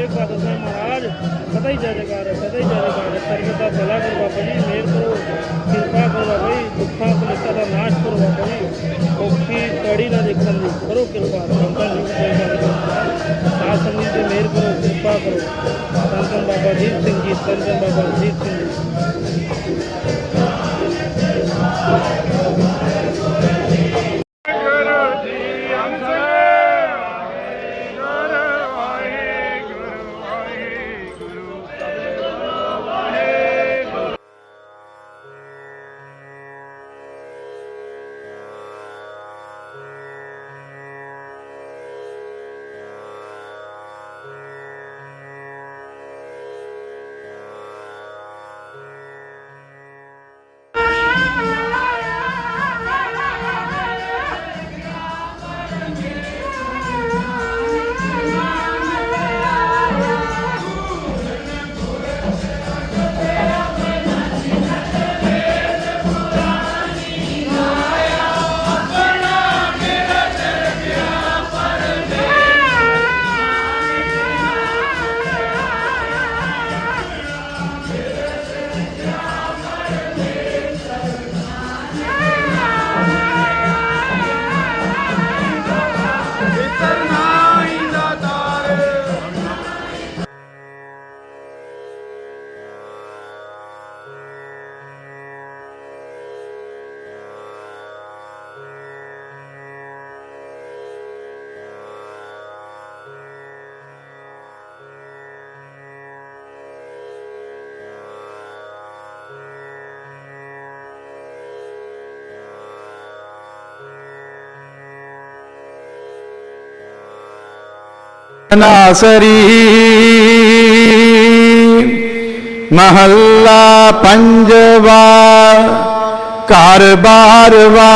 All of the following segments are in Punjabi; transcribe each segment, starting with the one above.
ਤੇਗ ਬਹਾਦਰ ਸਾਹਿਬ ਮਹਾਰਾਜ, ਸਦਾ ਹੀ ਜੈ ਜੈਕਾਰ ਹੈ, ਸਦਾ ਹੀ ਜੈ ਜੈਕਾਰ ਹੈ। ਸਰਬਤ ਦਾ ਭਲਾ ਕਰੋ ਬਾਬਾ ਜੀ ਮਿਹਰ ਕਰੋ, ਕਿਰਪਾ ਕਰੋ ਬਾਬਾ ਜੀ ਦੁੱਖਾਂ ਕਲੇਸ਼ਾਂ ਦਾ ਨਾਸ਼ ਕਰੋ ਬਾਬਾ ਜੀ ਔਖੀ ਕੜੀ ਨਾ ਦੇਖਣ ਦੀ, ਕਰੋ ਕਿਰਪਾ, ਸੰਤਾਂ ਜੀ ਜੈ ਸਾਧ ਸੰਗਤ ਦੀ ਮਿਹਰ ਕਰੋ, ਕਿਰਪਾ ਕਰੋ। ਸੰਤਨ ਬਾਬਾ ਜੀਤ ਸਿੰਘ ਜੀ ਸੰਤਨ ਬਾਬਾ ਜੀਤ ਸਿੰਘ ਨਾਸਰੀ ਮਹੱਲਾ ਪੰਜਵਾ ਘਰ ਬਾਰਵਾ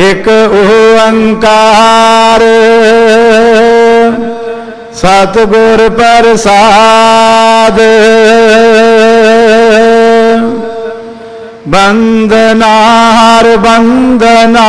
ਇੱਕ ਓੰਕਾਰ ਸਤਿਗੁਰ ਪ੍ਰਸਾਦ ਬੰਦਨਾਰ ਬੰਦਨਾ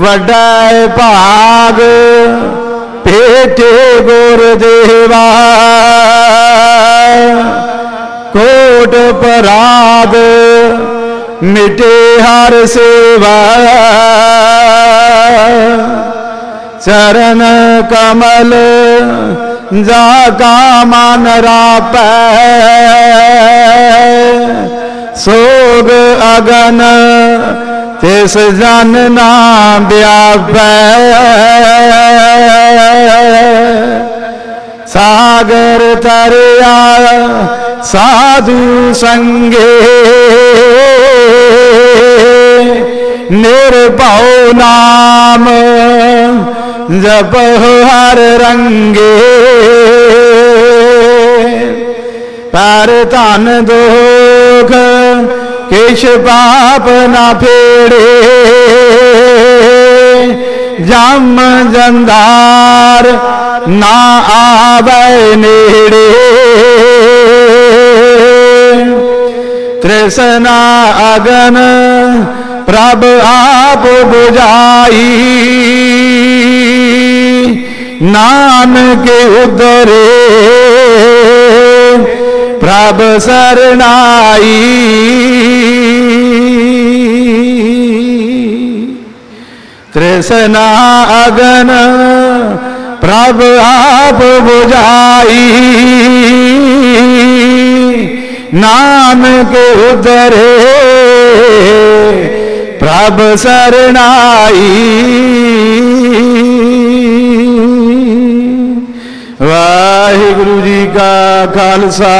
ਵੱਡਾ ਭਾਗ ਭੇਟੇ ਗੁਰਦੇਵਾ। ਕੋਟ ਪਰਾਗ, ਮਿਟੇ ਹਰ ਸੇਵਾ। ਚਰਨ ਕਮਲ, ਜਾ ਕਾ ਮਨ ਰਾਪੈ। ਸੋਗ ਅਗਨ ਤਿਸ ਜਨ ਨਾ ਵਿਆਪੈ ਸਾਗਰ ਤਰਿਆ ਸਾਧੂ ਸੰਗੇ। ਨਿਰਭਉ ਨਾਮ ਜਪ ਹਰ ਰੰਗੇ। ਪਰ ਧਨ ਦੁਖ ਕਿਛ ਪਾਪ ਨਾ ਫੇੜੇ। ਜਮ ਜੰਦਾਰ ਨਾ ਆਵੇ ਨੇੜੇ। ਤ੍ਰਿਸ਼ਨਾ ਅਗਨ ਪ੍ਰਭ ਆਪ 부ਝਾਈ ਨਾਨਕ ਉਦਰੇ ਪ੍ਰਭ ਸਰਨਾਈ ਤ੍ਰਿਸ਼ਨਾ ਅਗਨ ਪ੍ਰਭ ਆਪ 부ਝਾਈ ਨਾਨਕ ਉਦਰੇ ਪ੍ਰਭ ਸਰਣਾਈ। ਵਾਹਿਗੁਰੂ ਜੀ ਕਾ ਖਾਲਸਾ,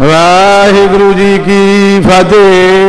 ਵਾਹਿਗੁਰੂ ਜੀ ਕੀ ਫਤਿਹ।